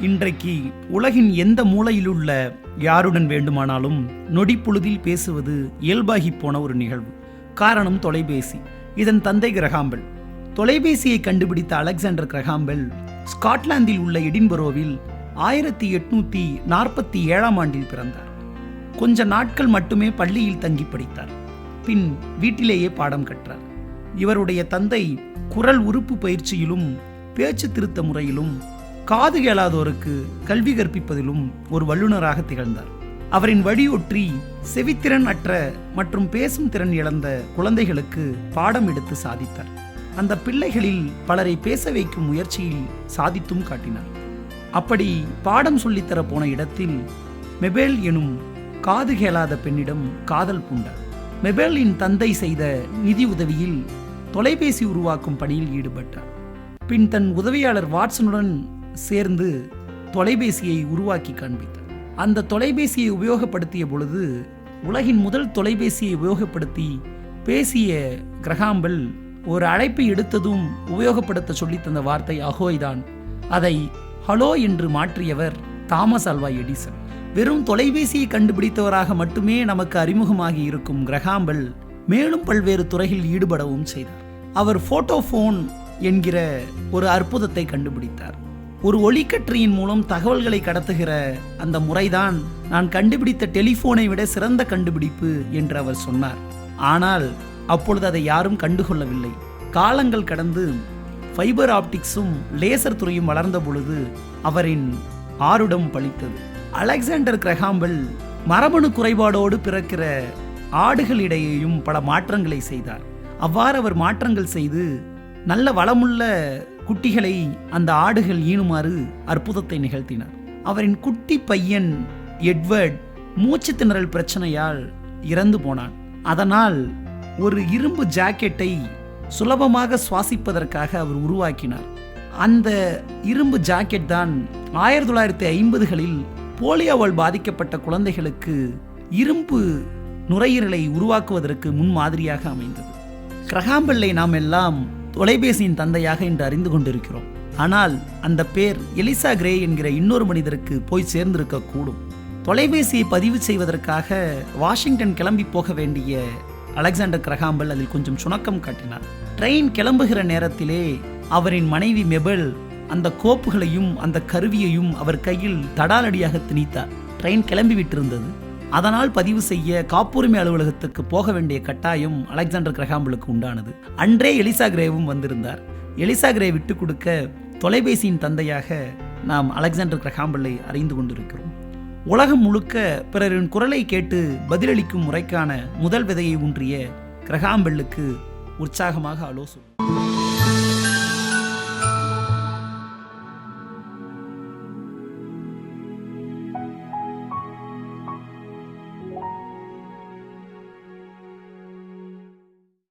இன்றைக்கு உலகின் எந்த மூலையிலுள்ள யாருடன் வேண்டுமானாலும் நொடிப்பொழுதில் பேசுவது இயல்பாகி போன ஒரு நிகழ்வு. காரணம் தொலைபேசி. இதன் தந்தை கிரகாம்பெல். தொலைபேசியை கண்டுபிடித்த அலெக்சாண்டர் கிரகாம்பெல் ஸ்காட்லாந்தில் உள்ள எடின்பரோவில் ஆயிரத்தி எட்நூத்தி நாற்பத்தி ஏழாம் ஆண்டில் பிறந்தார். கொஞ்ச நாட்கள் மட்டுமே பள்ளியில் தங்கி படித்தார். பின் வீட்டிலேயே பாடம் கற்றார். இவருடைய தந்தை குரல் உறுப்பு பயிற்சியிலும் பேச்சு திருத்த முறையிலும் காது கேளாதோருக்கு கல்வி கற்பிப்பதிலும் ஒரு வல்லுநராக திகழ்ந்தார். அவரின் வழியொற்றி செவித்திறன் அற்ற மற்றும் பேசும் திறன் இழந்த குழந்தைகளுக்கு பாடம் எடுத்து சாதித்தார். அந்த பிள்ளைகளில் பலரை பேச வைக்கும் முயற்சியில் சாதித்தும் காட்டினார். அப்படி பாடம் சொல்லித்தர போன இடத்தில் மெபேல் எனும் காது கேளாத பெண்ணிடம் காதல் பூண்டார். மெபேலின் தந்தை செய்த நிதி உதவியில் தொலைபேசி உருவாக்கும் பணியில் ஈடுபட்டார். பின் தன் உதவியாளர் வாட்சனுடன் சேர்ந்து தொலைபேசியை உருவாக்கி காண்பித்தார். அந்த தொலைபேசியை உபயோகப்படுத்திய பொழுது உலகின் முதல் தொலைபேசியை உபயோகப்படுத்தி பேசிய கிரகாம்பல் ஒரு அழைப்பை எடுத்ததும் உபயோகப்படுத்த சொல்லி தந்த வார்த்தை அகோய்தான். அதை ஹலோ என்று மாற்றியவர் தாமஸ் அல்வா எடிசன். வெறும் தொலைபேசியை கண்டுபிடித்தவராக மட்டுமே நமக்கு அறிமுகமாகி இருக்கும் கிரகாம்பல் மேலும் பல்வேறு துறையில் ஈடுபடவும் செய்தார். அவர் போட்டோஃபோன் என்கிற ஒரு அற்புதத்தை கண்டுபிடித்தார். ஒரு ஒளிக்கற்றியின் மூலம் தகவல்களை கடத்துகிற அந்த முறைதான் நான் கண்டுபிடித்த டெலிபோனை விட சிறந்த கண்டுபிடிப்பு என்று அவர் சொன்னார். ஆனால் அப்பொழுது அதை யாரும் கண்டுகொள்ளவில்லை. காலங்கள் கடந்து ஃபைபர் ஆப்டிக்ஸும் லேசர் துறையும் வளர்ந்த பொழுது அவரின் ஆருடம் பளித்தது அலெக்சாண்டர் கிரஹாம்பல் மரபணு குறைபாடோடு பிறக்கிற ஆடுகளிடையேயும் பல மாற்றங்களை செய்தார். அவ்வாறு அவர் மாற்றங்கள் செய்து நல்ல வளமுள்ள குட்டிகளை அந்த ஆடுகள் ஈனுமாறு அற்புதத்தை நிகழ்த்தினார். அவரின் குட்டி பையன் எட்வர்ட் மூச்சு திணறல் பிரச்சனையால் இறந்து போனான். அதனால் ஒரு இரும்பு ஜாக்கெட்டை சுலபமாக சுவாசிப்பதற்காக அவர் உருவாக்கினார். அந்த இரும்பு ஜாக்கெட் தான் ஆயிரத்தி தொள்ளாயிரத்தி ஐம்பதுகளில் போலியோவால் பாதிக்கப்பட்ட குழந்தைகளுக்கு இரும்பு நுரையீரலை உருவாக்குவதற்கு முன்மாதிரியாக அமைந்தது. கிரகாம்பெல்லை நாம் எல்லாம் தொலைபேசியின் தந்தையாக இன்று அறிந்து கொண்டிருக்கிறோம். ஆனால் அந்த பேர் எலிசா கிரே என்கிற இன்னொரு மனிதருக்கு போய் சேர்ந்திருக்க கூடும். தொலைபேசியை பதிவு செய்வதற்காக வாஷிங்டன் கிளம்பி போக வேண்டிய அலெக்சாண்டர் கிரகாம்பல் அதில் கொஞ்சம் சுணக்கம் காட்டினார். ட்ரெயின் கிளம்புகிற நேரத்திலே அவரின் மனைவி மெபல் அந்த கோப்புகளையும் அந்த கருவியையும் அவர் கையில் தடாலடியாக திணித்தார். ட்ரெயின் கிளம்பி விட்டிருந்தது. அதனால் பதிவு செய்ய காப்புரிமை அலுவலகத்துக்கு போக வேண்டிய கட்டாயம் அலெக்சாண்டர் கிரகாம்பலுக்கு உண்டானது. அன்றே எலிசா கிரேவும் வந்திருந்தார். எலிசா கிரே விட்டு கொடுக்க தொலைபேசியின் தந்தையாக நாம் அலெக்சாண்டர் கிரகாம்பலை அறிந்து கொண்டிருக்கிறோம். உலகம் முழுக்க பிறரின் குரலை கேட்டு பதிலளிக்கும் முறைக்கான முதல் விதையை ஊன்றிய கிரகாம்பெல்லுக்கு உற்சாகமாக ஆலோசனை.